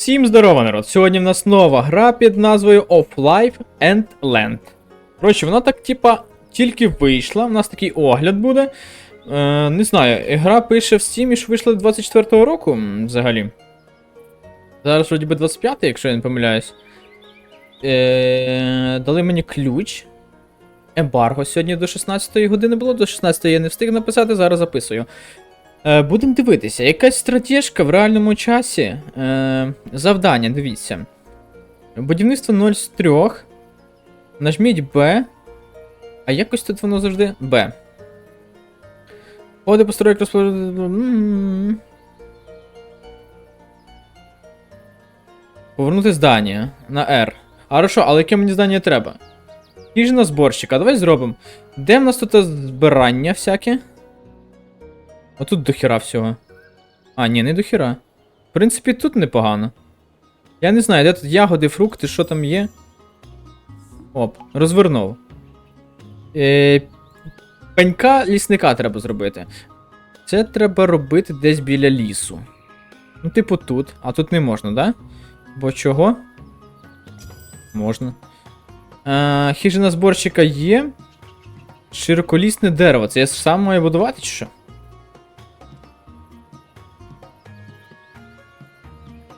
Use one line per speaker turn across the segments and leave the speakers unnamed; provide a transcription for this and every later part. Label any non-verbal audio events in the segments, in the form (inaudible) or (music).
Всім здорово, народ! Сьогодні в нас нова гра під назвою Of Life and Land. Коротше, вона так, типа, тільки вийшла, у нас такий огляд буде. Е, не знаю, гра пише в Steam, що вийшла 24-го року взагалі. Зараз вроді би 25 якщо я не помиляюсь. Е, дали мені ключ. Ембарго сьогодні до 16-ї години було, до 16 я не встиг написати, зараз записую. Е, Будемо дивитися, якась стратежка в реальному часі. Е, завдання, дивіться. Будівництво 0 з 3. Нажміть Б. А якось тут воно завжди Б. Ходи постройок розпорядження. Повернути здання на R. А хорошо, але яке мені здання треба? Хижина зборщика, давай зробимо. Де в нас тут збирання всяке? Отут дохіра всього. А, ні, не дохіра. В принципі, тут непогано. Я не знаю, де тут ягоди, фрукти, що там є. Оп, розвернув. Е, пенька лісника треба зробити. Це треба робити десь біля лісу. Ну, типу, тут. А тут не можна, да? Бо чого? Можна. Е, хижина зборщика є. Широколісне дерево. Це я сам маю будувати, чи що?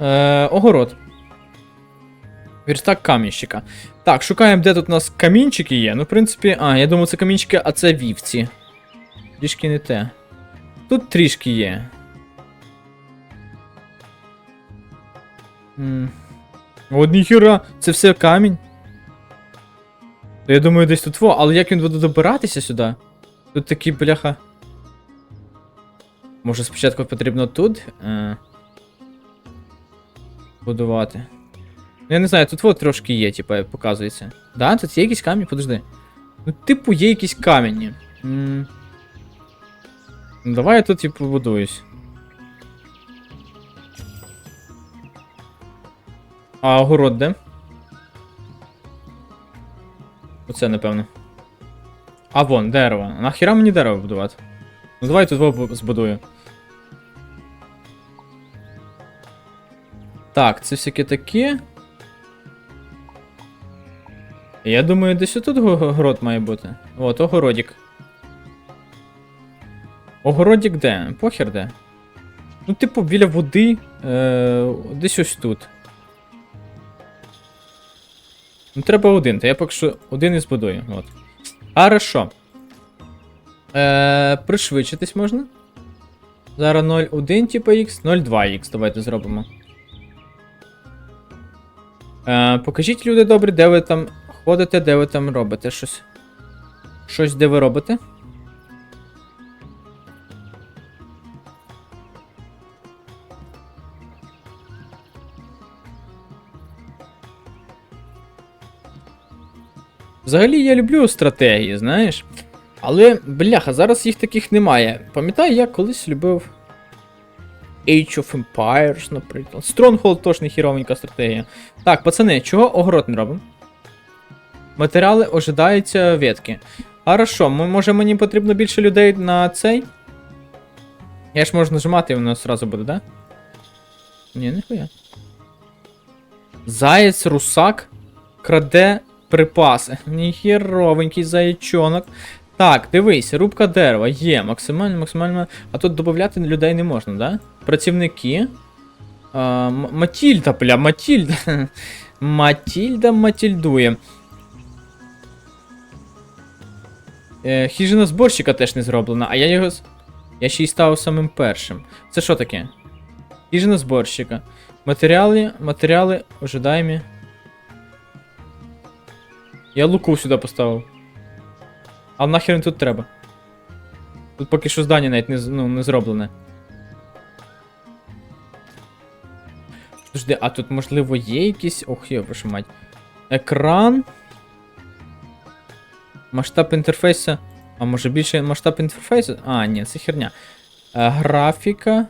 Е, огород. Верстак камінщика. Так, шукаємо, де тут у нас камінчики є. Ну, в принципі, а, я думаю, це камінчики, а це вівці. Трішки не те. Тут трішки є. От ніхіра, це все камінь. Я думаю, десь тут во, але як він буде добиратися сюди? Тут такі, бляха. Може спочатку потрібно тут. Е... Будувати. Ну, Я не знаю, тут вот трошки є, типа, показується. Да, тут є якісь камні, подожди. Ну, типу, є якісь камені. Ну, давай я тут, типу, будуюсь. А огород де? Оце, напевно. А вон, дерево. Нахіра мені дерево будувати? Ну давай тут збудую. Так, це всяке таке. Я думаю, десь отут го- город має бути. От, огородик. Огородик де? Похер де? Ну, типу, біля води. Е, десь ось тут. Ну, треба один, то я поки що один і збудую. От. Хорошо. Е, пришвидшитись можна. Зараз 0,1, типу X, 0,2X. Давайте зробимо. Е, покажіть, люди добрі, де ви там ходите, де ви там робите щось. Щось, де ви робите. Взагалі я люблю стратегії, знаєш. Але, бляха, зараз їх таких немає. Пам'ятаю, я колись любив Age of Empires, наприклад. Stronghold теж не хіровенька стратегія. Так, пацани, чого огород не робимо? Матеріали ожидаються ветки. Хорошо, ми, може мені потрібно більше людей на цей? Я ж можу нажимати і воно одразу буде, да? Ні, ніхуя. Заєць, русак краде припаси. Ніхіровенький заячонок. Так, дивись, рубка дерева є, максимально, максимально. А тут додати людей не можна, да? Працівники. А, Матільда, бля, Матільда. (laughs) Матільда Матільдує. Е, хижина зборщика теж не зроблена, а я його. Я ще й став самим першим. Це що таке? Хижина зборщика. Матеріали, матеріали ожидаємі. Я луку сюди поставив. А нахер тут треба? Тут поки що здання навіть не, ну, не зроблене. Подожди, а тут можливо є якісь. Ох, я вашу мать. Екран. Масштаб інтерфейсу. А може більше масштаб інтерфейсу? А, ні, це херня. Е, графіка.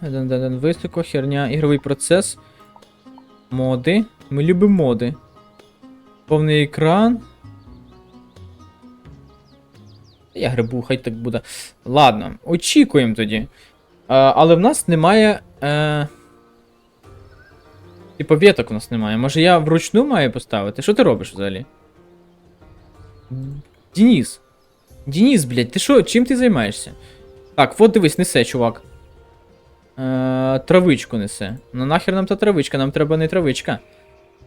Високо, херня, ігровий процес. Моди. Ми любимо моди. Повний екран. Я грибу, хай так буде. Ладно, очікуємо тоді. Е, але в нас немає. Е... Типа веток у нас немає. Може я вручну маю поставити? Що ти робиш взагалі? Дініс. Дініс, блядь, ти що, чим ти займаєшся? Так, от дивись, несе, чувак. Е, травичку несе. Ну нахер нам та травичка, нам треба не травичка.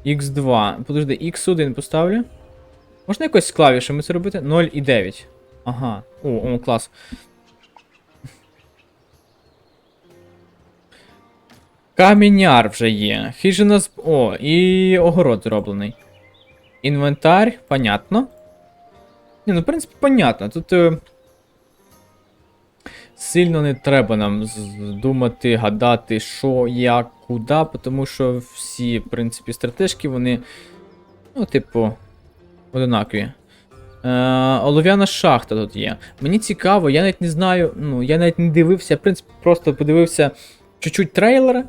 X2. Подожди, X1 поставлю. Можна якось з клавішами це робити? 0 і 9. Ага. О, о, клас. Каменяр вже є. Хижина з. О, і огород зроблений. Інвентар, понятно. Ні, ну, в принципі, понятно. Тут. Е... Сильно не треба нам думати, гадати, що, як, куди, тому що всі, в принципі, стратежки, вони. Ну, типу, одинакові. Е, олов'яна шахта тут є. Мені цікаво, я навіть не знаю, ну, я навіть не дивився, в принципі, просто подивився чуть-чуть трейлера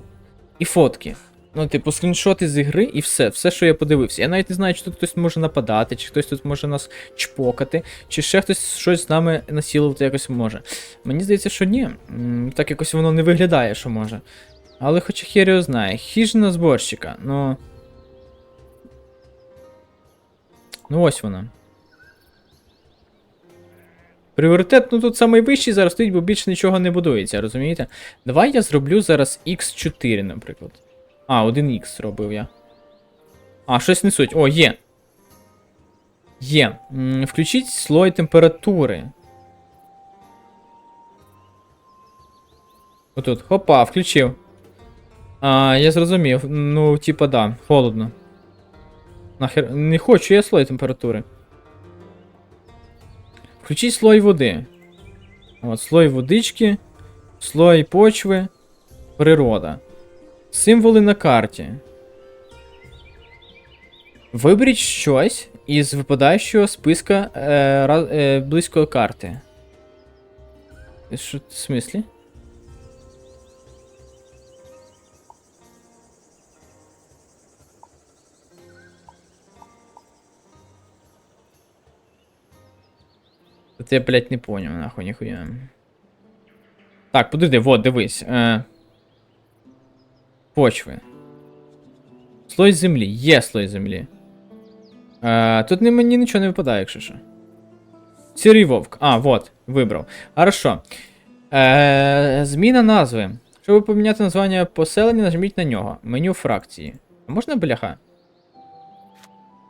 і фотки. Ну, типу, скріншоти з ігри і все, все, що я подивився. Я навіть не знаю, чи тут хтось може нападати, чи хтось тут може нас чпокати, чи ще хтось щось з нами насілувати якось може. Мені здається, що ні. Так якось воно не виглядає, що може. Але хоча хер його знає. Хижина зборщика, ну. Ну ось вона. Пріоритет, ну тут найвищий зараз стоїть, бо більше нічого не будується, розумієте? Давай я зроблю зараз X4, наприклад. А, 1X зробив я. А, щось несуть. О, є. Є. Включіть слой температури. Отут. Хопа, включив. А, я зрозумів. Ну, типа, да, холодно. Нахер. Не хочу я слой температури. Включіть слой води. От, слой водички, слой почви, природа. Символи на карті. Виберіть щось із випадаючого списка е, е, близької карти. Що, в смислі? Тут я, блядь, не понял, нахуй, ніхуя. Так, подожди, вот, дивись. Е, почви. Слой землі. Є слой землі. Е, тут не, мені нічого не випадає, якщо що. Сірий вовк. А, вот, вибрав. Хорошо. Е, зміна назви. Щоб поміняти названня поселення, нажміть на нього. Меню фракції. А можна бляха?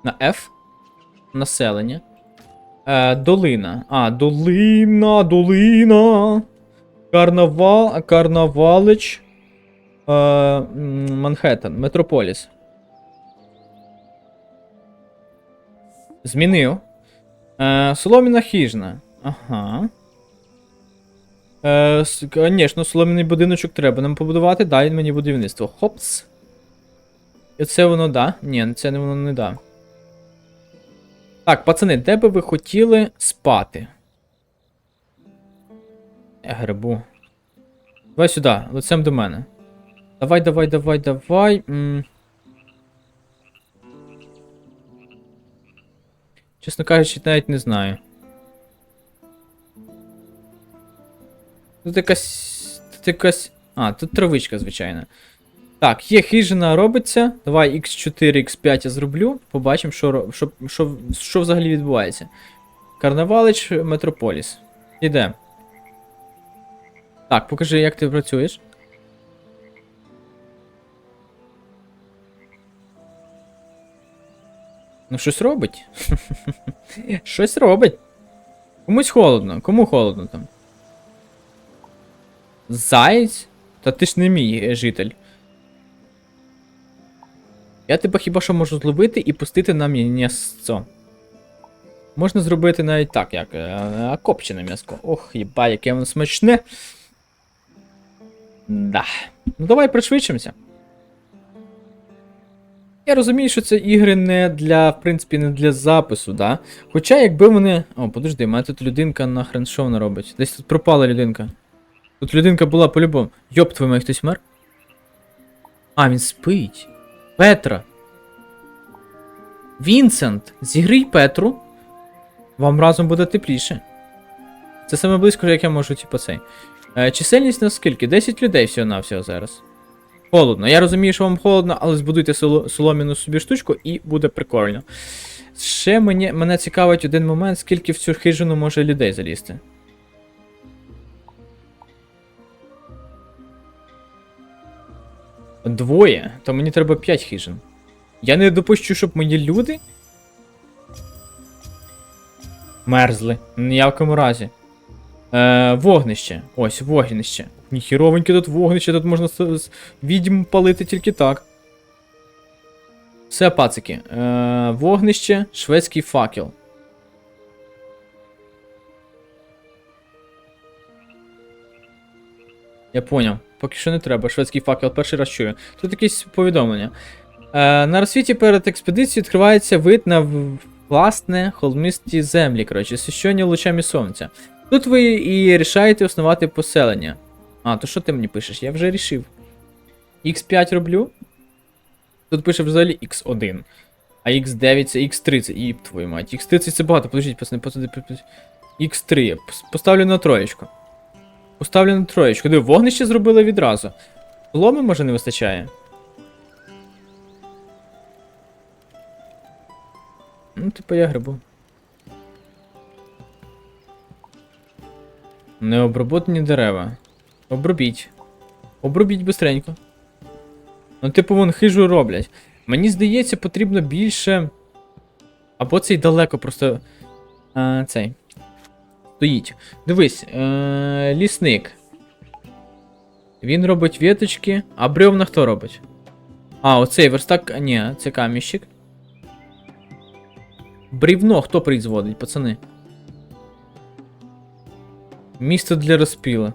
На F. Населення. Е, долина. А, долина, долина. Карнавал, Карнавалич. Е, Манхеттен, Метрополіс. Змінив. Е, Соломіна хижна. Ага. Е, с- соломіний будиночок треба нам побудувати. Дай мені будівництво. Хопс. І це воно да? Ні, це не воно не да. Так, пацани, де би ви хотіли спати? Я грибу. Давай сюди, лицем до мене. Давай, давай, давай, давай. М. Чесно кажучи, навіть не знаю. Тут якась. Тут якась. А, тут травичка, звичайно. Так, є хижина робиться. Давай X4, X5 я зроблю. Побачимо, що, що, що, що взагалі відбувається. Карнавалич, Метрополіс. Іде. Так, покажи, як ти працюєш. Ну, щось робить. (laughs) щось робить. Комусь холодно. Кому холодно там? Заєць? Та ти ж не мій е, житель. Я тебе хіба що можу зловити і пустити на м'ясо. Можна зробити навіть так, як е, копчене м'яско. Ох, їба, яке воно смачне. Да. Ну давай пришвидшимося. Я розумію, що це ігри не для, в принципі, не для запису, да? Хоча, якби вони. О, подожди, у мене тут людинка нахрен що вона робить? Десь тут пропала людинка. Тут людинка була по-любому. Йоп, твою мать, хтось мер? А, він спить. Петра. Вінсент, зігрій Петру. Вам разом буде тепліше. Це саме близько, як я можу, типу, цей. Е, чисельність на скільки? 10 людей всього-навсього зараз. Холодно. Я розумію, що вам холодно, але збудуйте соло- солом'яну собі штучку і буде прикольно. Ще мені, мене цікавить один момент, скільки в цю хижину може людей залізти. Двоє, то мені треба 5 хижин. Я не допущу, щоб мої люди. Мерзли. Ніякому разі. Е, вогнище. Ось, вогнище. Ніхіровеньке тут вогнище, тут можна з- відьм палити тільки так. Все, пацики. Е, вогнище, шведський факел. Я поняв. Поки що не треба. Шведський факел перший раз чую. Тут якесь повідомлення. Е, на розсвіті перед експедицією відкривається вид на власне холмисті землі, коротше, священні лучами сонця. Тут ви і рішаєте основати поселення. А, то що ти мені пишеш? Я вже рішив. X5 роблю. Тут пише взагалі X1. А X9 це X30. І твою мать. X30 це багато. Подождіть, пацани, пацани. X3. Поставлю на троєчку. Поставлю на троєчку. Диви, вогнище зробили відразу. Ломи, може, не вистачає. Ну, типу я грибу. Необроботані дерева. Обробіть. Обробіть бистренько. Ну, типу, вон хижу роблять. Мені здається, потрібно більше. Або цей далеко просто. А, цей. Стоїть. Дивись, е- лісник. Він робить віточки. А бревна хто робить? А, оцей верстак. Ні, це каміщик. Брівно хто производить, пацани? Місце для розпіла.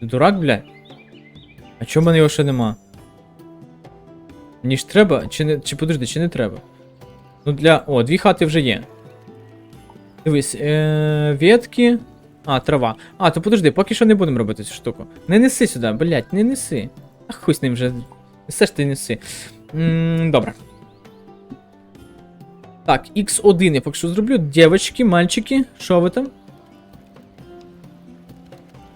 Ти дурак, блядь? А чому в мене його ще нема? Мені ж треба, чи не. Чи подожди, чи не треба? Ну для. О, дві хати вже є. Дивись, е, ветки. А, трава. А, то подожди, поки що не будемо робити цю штуку. Не неси сюди, блядь, не неси. А хуй з ним вже. Несеш ти неси. добре. Так, X1 я поки що зроблю. Дівчатки, мальчики, що ви там?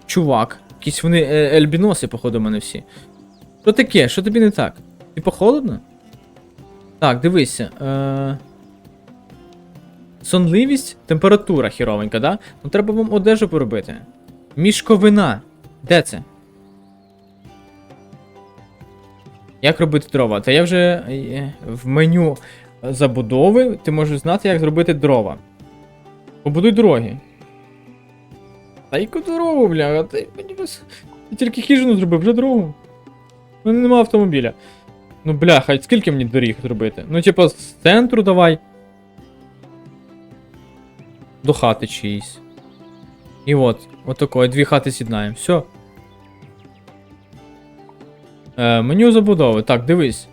Чувак. Якісь вони е, ельбіноси, походу, у мене всі. Що таке? Що тобі не так? Типа холодно? Так, дивися. Е... Сонливість, температура хіровенька, да? Ну треба вам одежу поробити. Мішковина. Де це? Як робити дрова? Та я вже е, в меню забудови ти можеш знати, як зробити дрова. Побудуй дороги. Та яку дорогу, бля, ти. Ти тільки хижину зробив, вже дорогу. У мене нема автомобіля. Ну бля, хай скільки мені доріг зробити? Ну, типа, з центру давай. До хати чиїсь. І от, от такої, дві хати з'єднаємо. Все. Е, меню забудови. Так, дивись.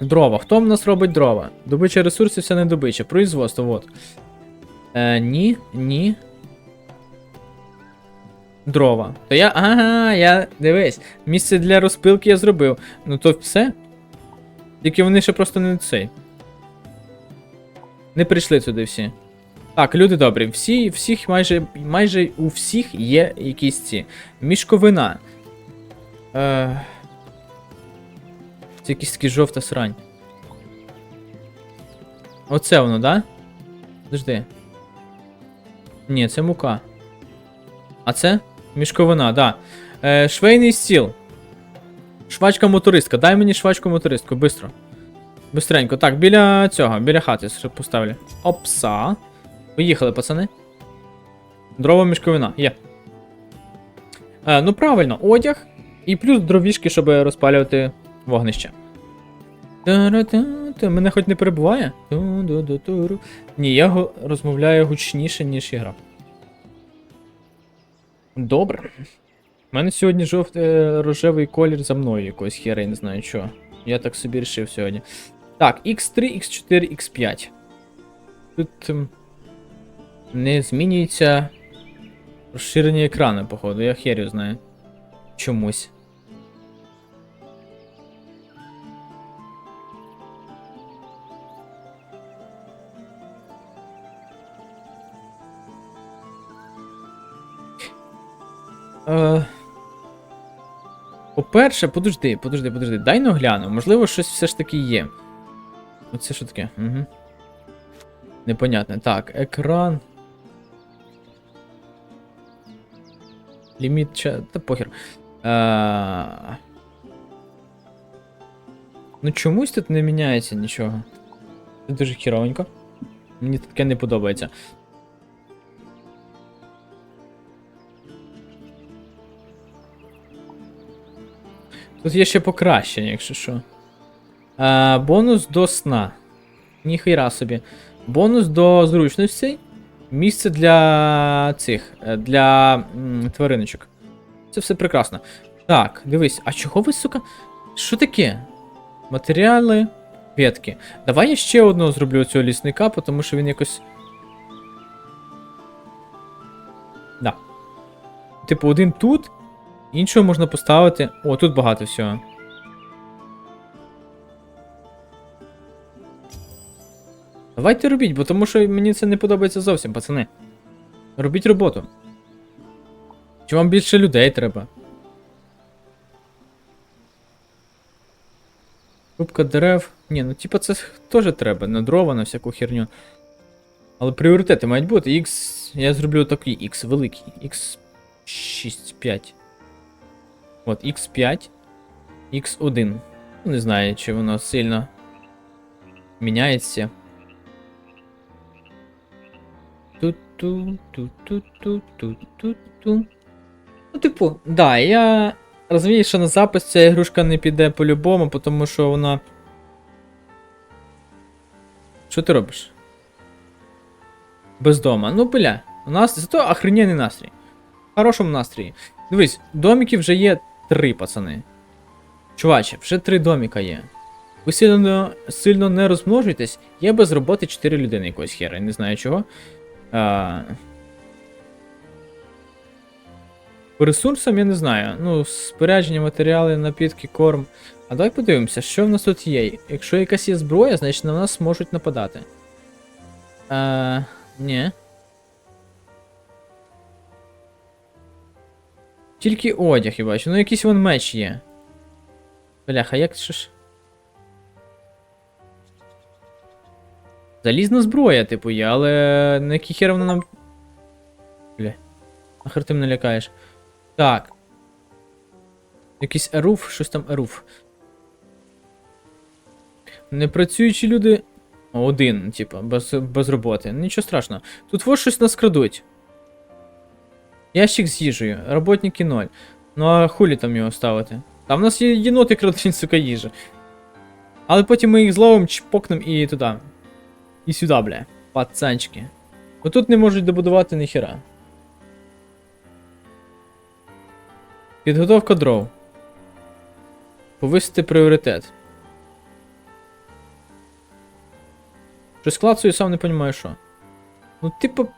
Дрова. Хто в нас робить дрова? Добича ресурсів все не добича. Производство, от. Е, ні, ні. Дрова. То я. Ага, я. Дивись. Місце для розпилки я зробив. Ну то все. Тільки вони ще просто не цей. Не прийшли туди всі. Так, люди добрі, всі, всіх майже, майже у всіх є якісь ці. Мішковина. Е... Це якась таки жовта срань. Оце воно, да? Подожди. Ні, це мука. А це? Мішковина, да. Е, швейний стіл. Швачка мотористка. Дай мені швачку мотористку, бистро. Бистренько. Так, біля цього, біля хати поставлю. Опса. Поїхали, пацани. Дрова мішковина. Є. Е, ну правильно, одяг. І плюс дровішки, щоб розпалювати вогнище. Мене хоч не перебуває? Ні, я розмовляю гучніше, ніж ігра. Добре. У мене сьогодні жовтий рожевий колір за мною якось хера, я не знаю чого. Я так собі рішив сьогодні. Так, X3, X4, X5. Тут ем, не змінюється розширення екрану, походу, я херю знаю. Чомусь. Е, По по-перше, подожди, подожди, подожди. Дай ну гляну. Можливо, щось все ж таки є. Оце що таке? Угу. Непонятне. Так, екран. Ліміт ча. Та похер. А... Ну чомусь тут не міняється нічого. Це дуже хіровенько. Мені таке не подобається. Тут є ще покращення, якщо що. А, бонус до сна. Ніхіра собі. Бонус до зручностей. Місце для цих. е, Для твариночок. Це все прекрасно. Так, дивись, а чого ви, сука? Що таке? Матеріали, ветки. Давай я ще одного зроблю цього лісника, тому що він якось. Да. Типу, один тут, іншого можна поставити. О, тут багато всього. Давайте робіть, бо тому що мені це не подобається зовсім, пацани. Робіть роботу. Чи вам більше людей треба? Рубка дерев. Ні, ну типа це теж треба, на дрова, на всяку херню. Але пріоритети мають бути. X. Я зроблю такий X великий. X6, 5. От, X5. X1. Ну, Не знаю, чи воно сильно міняється. Ту-ту, ту-ту-ту, ту-ту-ту. Ну, типу, да, я розумію, що на запис ця ігрушка не піде по-любому, тому що вона. Що ти робиш? Без дома. Ну, бля, у нас зато охрененний настрій. В хорошому настрої. Дивись, домиків вже є три, пацани. Чуваче, вже три доміка є. Ви сильно, сильно не розмножуєтесь, є без роботи 4 людини якогось хера, не знаю чого. А... По ресурсам я не знаю. Ну, спорядження, матеріали, напітки, корм. А давай подивимося, що в нас тут є. Якщо якась є зброя, значить на нас можуть нападати. А, ні. Тільки одяг я бачу. Ну якийсь вон меч є. Бляха, як що ж. Залізна зброя, типу, є, але на який хер вона нам. Бля. Нахер ти мене лякаєш. Так. Якийсь еруф, щось там еруф. Непрацюючі люди. Один, типу, без, без роботи. Нічого страшного. Тут ось щось нас крадуть. Ящик з їжею, роботники 0. Ну а хулі там його ставити? Там в нас є єноти крадуть, сука, їжа. Але потім ми їх зловимо, чпокнем і туди. І сюди, бля. Пацанчики. Отут не можуть добудувати ніхера. Підготовка дров. Повисити пріоритет. Щось клацаю, сам не розумію, що. Ну, типу.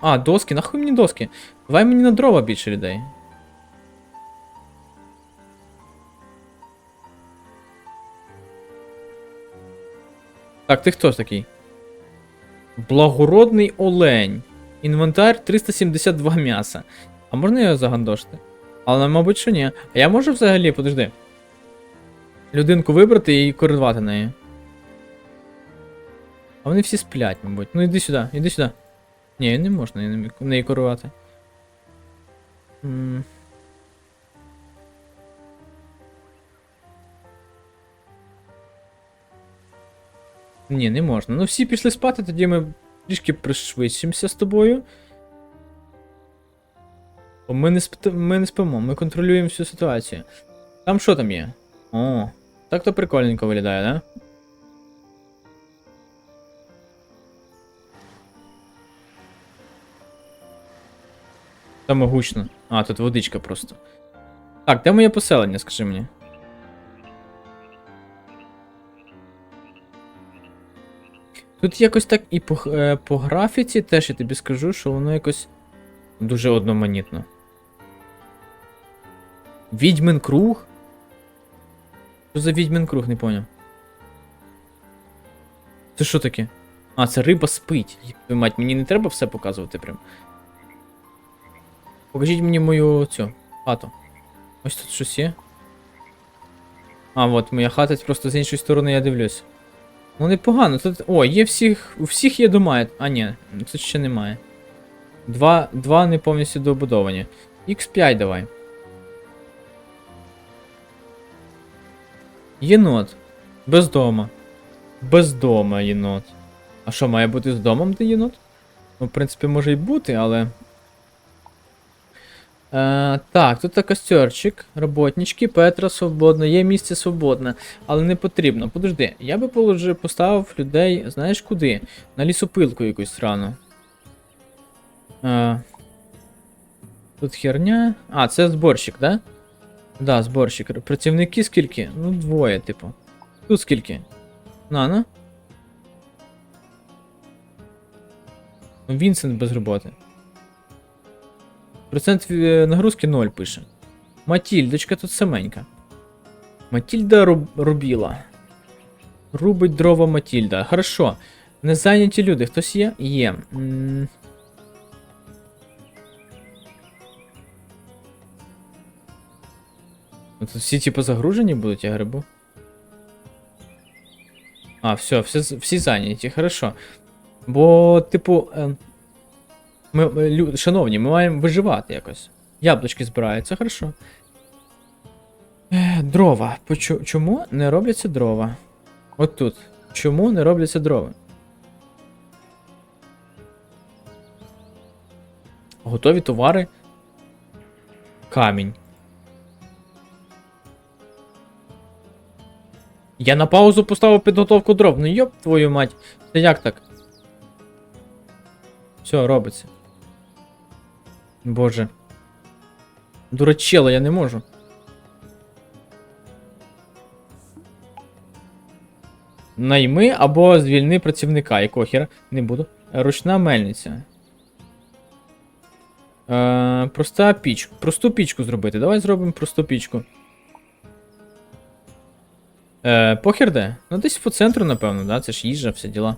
А, доски, нахуй мені доски. Давай мені на дрова більше людей. Так, ти хто ж такий? Благородний олень. Інвентар 372 м'яса. А можна його загандошити? Але, мабуть, що ні. А я можу взагалі, подожди. Людинку вибрати і коридувати нею. А вони всі сплять, мабуть. Ну іди сюди, іди сюди. Ні, не можна неї- неї керувати. Ні, не можна. Ну всі пішли спати, тоді ми трішки пришвидшимося з тобою. Бо ми не, сп... ми не спимо, ми контролюємо всю ситуацію. Там що там є? О, так то прикольненько виглядає, да? Там гучно. А, тут водичка просто. Так, де моє поселення, скажи мені? Тут якось так і по, е, по графіці теж я тобі скажу, що воно якось дуже одноманітно. Відьмин круг? Що за відьмин круг, не поняв. Це що таке? А, це риба спить. Мать, мені не треба все показувати прям. Покажіть мені мою цю хату. Ось тут щось є. А, от моя хата просто з іншої сторони я дивлюсь. Ну непогано. Тут. О, є всіх. У всіх є дома. А, ні, тут ще немає. Два, два не повністю добудовані. X5 давай. Єнот. Без дома. Без дома єнот. А що, має бути з домом де єнот? Ну, в принципі, може й бути, але. Е, так, тут костерчик, роботнички, Петра свободно, є місце свободне, але не потрібно. Подожди, я би положив, поставив людей, знаєш куди? На лісопилку якусь срану. Е, тут херня. А, це зборщик, да? Да, зборщик. Працівники скільки? Ну, двоє, типу. Тут скільки? На, на. Ну, Вінсент без роботи. Процент е, нагрузки 0 пише. Матільдочка тут саменька. Матільда руб... рубіла. Рубить дрова Матільда. Хорошо. Незайняті люди. Хтось є? Є. М, Ну, Тут всі типу загружені будуть, я грибу. А, все, всі, всі зайняті, хорошо. Бо, типу, е, ми, шановні, ми маємо виживати якось. Яблучки збираються, хорошо. Дрова. Чому не робляться дрова? От тут. Чому не робляться дрова? Готові товари. Камінь. Я на паузу поставив підготовку дров. Ну йоп твою мать. Це як так? Все, робиться. Боже. Дурачела, я не можу. Найми або звільни працівника, якого хіра не буду. Ручна мельниця. Е, проста піч. Просту пічку зробити. Давай зробимо просту пічку. Е, похер де? Ну десь по центру, напевно, да? Це ж їжа, всі діла.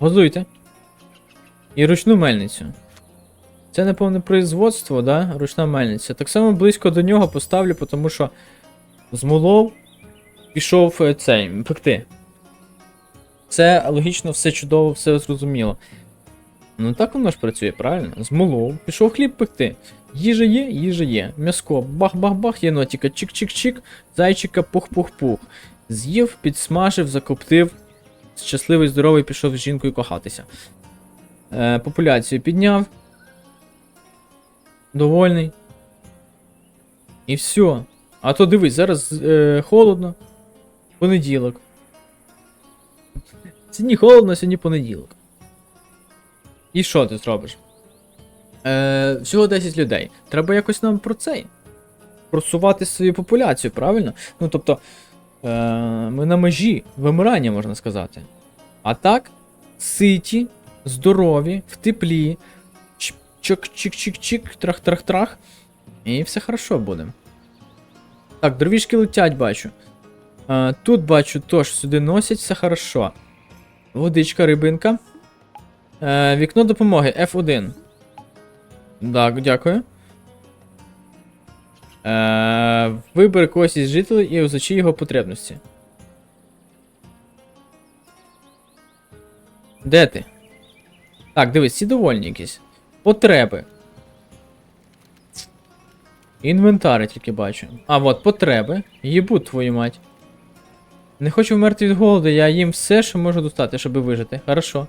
Газуйте. І ручну мельницю. Це, напевно, производство, да? Ручна мельниця. Так само близько до нього поставлю, тому що змолов пішов е, цей пекти. Це логічно, все чудово, все зрозуміло. Ну так воно ж працює, правильно? Змолов, пішов хліб пекти. Їжа є, їжа є. М'яско, бах-бах-бах, єнотіка, чик-чик-чик, зайчика, пух-пух-пух. З'їв, підсмажив, закоптив. Щасливий, здоровий, пішов з жінкою кохатися. Е, популяцію підняв. Довольний. І все. А то дивись, зараз е, холодно. Понеділок. Сьогодні холодно, сьогодні понеділок. І що ти зробиш? Е, всього 10 людей. Треба якось нам про цей. Просувати свою популяцію, правильно? Ну тобто. Е, ми на межі вимирання, можна сказати. А так, ситі, здорові, в теплі. Чик-чик-чик-чик, трах-трах-трах. І все хорошо буде. Так, дровішки летять, бачу. Е, тут бачу, тож сюди носять, все хорошо. Водичка, рибинка. Е, вікно допомоги F1. Так, дякую. Е, вибери когось із жителів і узначи його потребності. Де ти? Так, дивись, всі довольні якісь. Потреби. Інвентари тільки бачу. А, от, потреби. Єбуть твою мать. Не хочу вмерти від голоду, я їм все, що можу достати, щоб вижити. Хорошо.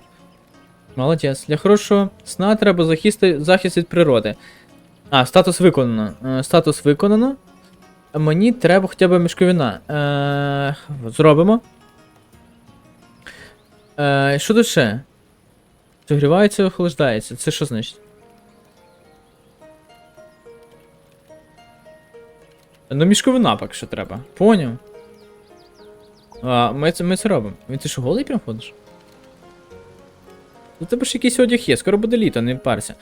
Молодець. Для хорошого сна треба захист, захист від природи. А, статус виконано. Е, статус виконано. Мені треба хоча б мішковина. Е, зробимо. Е, що тут ще? Согрівається, охолоджається. Це що значить? Ну, мішковина поки що треба. Поняв. А, ми це, ми це робимо. Він ти що голий прям ходиш? У тебе ж якийсь одяг є, скоро буде літо, не парся.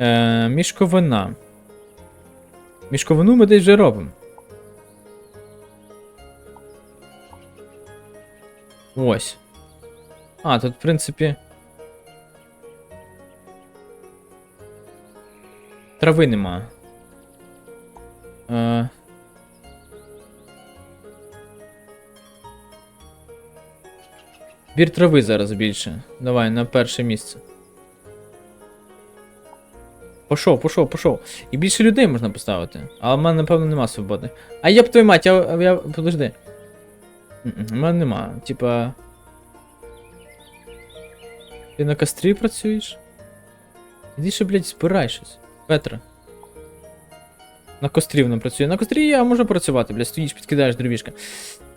Е, мішковина. Мішковину ми десь вже робимо. Ось. А, тут, в принципі. Трави нема. Е... Бір трави зараз більше. Давай, на перше місце. Пошов, пошов, пошов. І більше людей можна поставити. Але в мене, напевно, нема свободи. А я б твою мать, я. я подожди. У мене нема. Типа. Ти на кострі працюєш? Іди ще, блядь, збирай щось. Петра. На кострі вона працює. На кострі я можу працювати, блядь, стоїш, підкидаєш дровішка.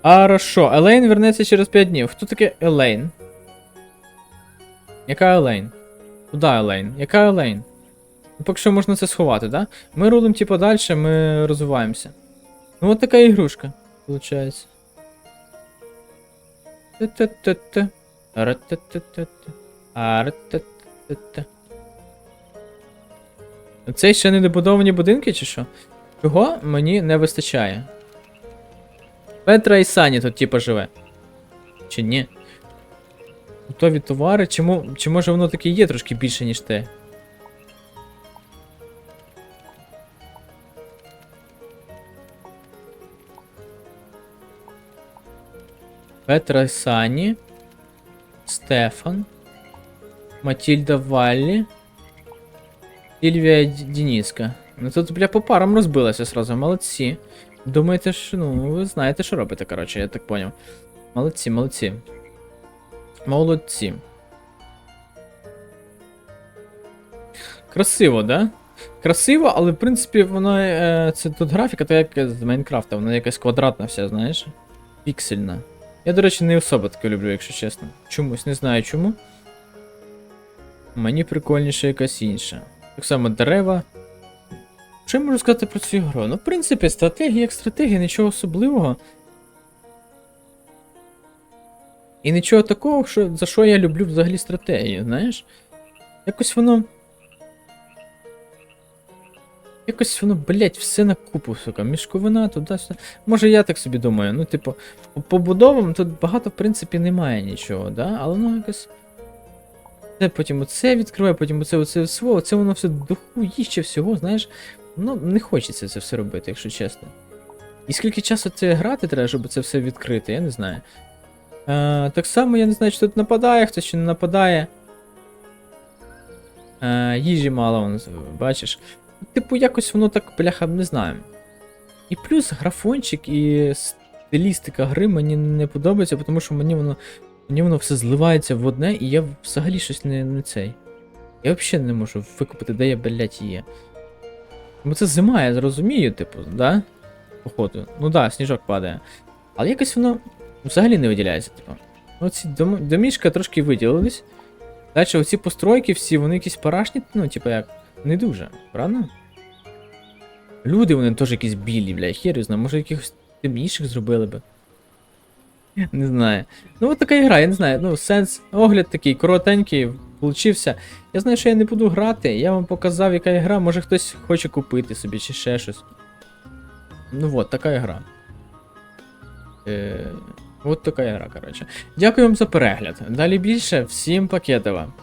Хорошо, Елейн вернеться через 5 днів. Хто таке Елейн? Яка Елейн? Куда Елейн? Яка Елейн? Ну, поки що можна це сховати, да? Ми рулимо, типу, далі, ми розвиваємося. Ну, от така ігрушка, виходить. Це ще не добудовані будинки, чи що? Чого мені не вистачає? Петра і Сані тут типа живе. Чи ні? Готові товари, чи, мо- чи може воно таке є трошки більше, ніж те? Петра і Сані. Стефан. Матільда Валлі. Сільвія Д- Дініска. Ну тут, бля, по парам розбилася сразу, молодці. Думаєте, що, ну, ви знаєте, що робите, коротше, я так поняв. Молодці, молодці. Молодці. Красиво, да? Красиво, але в принципі воно. Е, це тут графіка, то як з Майнкрафта, вона якась квадратна вся, знаєш? Піксельна. Я, до речі, не особо таке люблю, якщо чесно. Чомусь, не знаю чому. Мені прикольніше якась інша. Так само дерева. Що я можу сказати про цю гру? Ну, в принципі, стратегія як стратегія, нічого особливого. І нічого такого, що, за що я люблю взагалі стратегію, знаєш? Якось воно. Якось воно, блять, все на купу, сука. Мішковина, туди-сюди. Може я так собі думаю. Ну, типу, по побудовам тут багато, в принципі, немає нічого, да? Але воно якось. Це потім оце відкриває, потім оце оце все, оце воно все дохуїще всього, знаєш. Ну, не хочеться це все робити, якщо чесно. І скільки часу це грати треба, щоб це все відкрити, я не знаю. Е, так само я не знаю, чи тут нападає хтось, чи не нападає. Е, їжі мало, вон, бачиш. Типу, якось воно так, бляха, не знаю. І плюс графончик і стилістика гри мені не подобається, тому що мені воно. Мені воно все зливається в одне, і я взагалі щось не, не цей. Я взагалі не можу викупити, де я, блядь, є. Бо це зима, я зрозумію, типу, да? Походу. Ну да, сніжок падає. Але якось воно взагалі не виділяється, типу. Оці дом... домішка трошки виділились. Далі оці постройки всі, вони якісь парашні, ну, типу як, не дуже, правда? Люди вони теж якісь білі, бля, хер знаю, може якихось темніших зробили би. Не знаю. Ну, от така ігра, я не знаю. Ну, сенс, огляд такий коротенький, получився. Я знаю, що я не буду грати. Я вам показав, яка ігра, може хтось хоче купити собі чи ще щось. Ну от, така ігра. Е, от така ігра, коротше. Дякую вам за перегляд. Далі більше, всім пакетова.